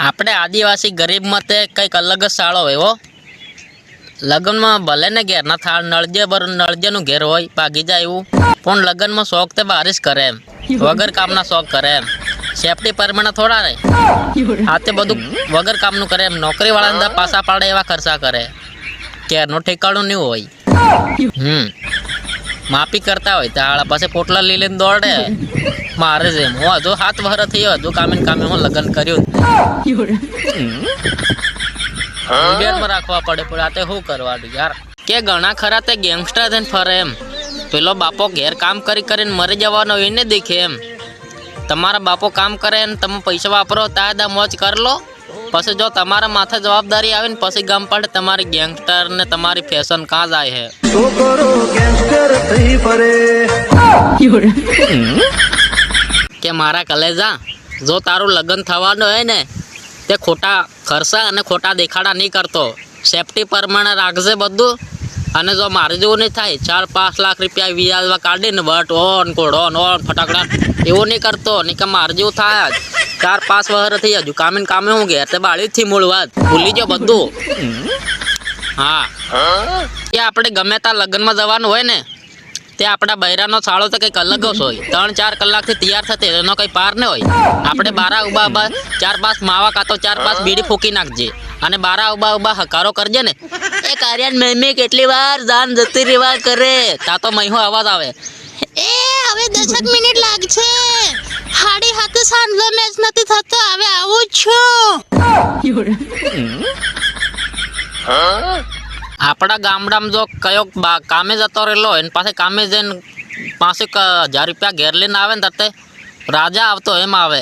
આપણે આદિવાસી ગરીબ મતે કંઈક અલગ જ સાળો એવો લગ્નમાં ભલે ને ઘેરના થાળ નળજે બર નળજેનું ઘેર હોય, ભાગી જાય એવું. પણ લગ્નમાં શોખ તે બારીશ કરે એમ. વગર કામના શોખ કરે એમ. સેફટી પરમાણે થોડા રે તે બધું વગર કામનું કરે એમ. નોકરી વાળા પાસા પાડે એવા ખર્ચા કરે. ઘેરનું ઠેકાણું નહીં હોય. હમ. માફી કરતા હોય તો આળા પાસે પોટલા લઈ લઈને દોડે. મારે છે. એમ હું હજુ હાથ વહર થયો હજુ કામે ને કામે હું લગ્ન કર્યું. બેનમાં રાખવા પડે પણ આ તે શું કરવાનું યાર? કે ઘણા ખરા તે ગેંગસ્ટર થઈને ફરે એમ. પેલો બાપો ઘેર કામ કરી કરીને મરી જવાનો એને દેખે એમ. તમારા બાપો કામ કરે ને તમે પૈસા વાપરો તાયદા મોજ કર લો. પછી જો તમારા માથે જવાબદારી આવે ને પછી ગમ પડે તમારી ગેંગસ્ટર ને તમારી ફેશન કાં જાય હે? છોકરો ગેંગસ્ટર થઈ ફરે. કે મારા કલેજા જો તારું લગ્ન થવાનું હોય ને તે ખોટા ખર્ચા અને ખોટા દેખાડા નહીં કરતો. સેફટી પ્રમાણે રાખજે બધું. અને જો મારે જેવું નહીં થાય ચાર પાંચ લાખ રૂપિયા વ્યાજમાં કાઢીને બટ ઓન કોડ ઓન ઓન ફટાકડા એવું નહીં કરતો. નહીં કે મારે જેવું થાય જ ચાર પાંચ વહર થઈ હજુ કામે કામે હું ઘેર તે બાળીથી મૂળ વાત. ભૂલી જો બધું. હા? એ આપણે ગમે ત્યાં લગ્નમાં જવાનું હોય ને તે આપણા બૈરાનો સાળો તો કંઈક અલગ જ હોય. ત્રણ ચાર કલાકથી તૈયાર થતે એનો કંઈ પાર ન હોય. આપણે બારા ઊભા ઊભા ચાર પાંચ માવા કાં તો ચાર પાંચ બીડી ફૂકી નાખજે. અને બારા ઊભા ઊભા હકારો કરજે ને. એ કાર્યાન મેં કેટલી વાર જાન જતી રેવા કરે? તા તો મહિહો અવાજ આવે. એ હવે દસક મિનિટ લાગશે. હાડી હાથે સાંજલો મેચ નથી થતો. હવે આવું જ છું. આપણા ગામડામાં જો કયો કામે જતો રહેલો એને પાસે કામે જઈને પાંસેક હજાર રૂપિયા ઘેર લઈને આવે ને તે રાજા આવતો એમ આવે.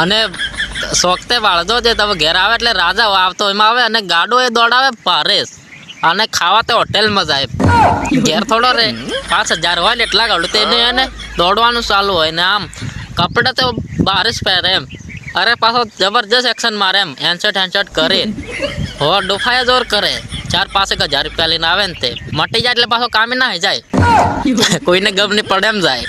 અને શોખતે વાળજો જે તમે ઘેર આવે એટલે રાજા આવતો એમ આવે અને ગાડો એ દોડાવે પારેશ અને ખાવા તો હોટેલમાં જાય. ઘેર થોડો રે પાંચ હજાર હોય ને એટલા ગાડું. તેને એને દોડવાનું ચાલુ હોય ને આમ કપડા તો બારીશ પહેરે એમ. અરે પાછો જબરજસ્ત એક્શન મારે એમ. હેન્ડસેટ હેન્ડસેટ કરે. હો ડોફાયા જોર કરે. ચાર પાંચેક હજાર રૂપિયા લઈને આવે ને તે. મટી જાય એટલે પાછો કામે ના જાય. કોઈને ગમ નહીં પડે એમ જાય.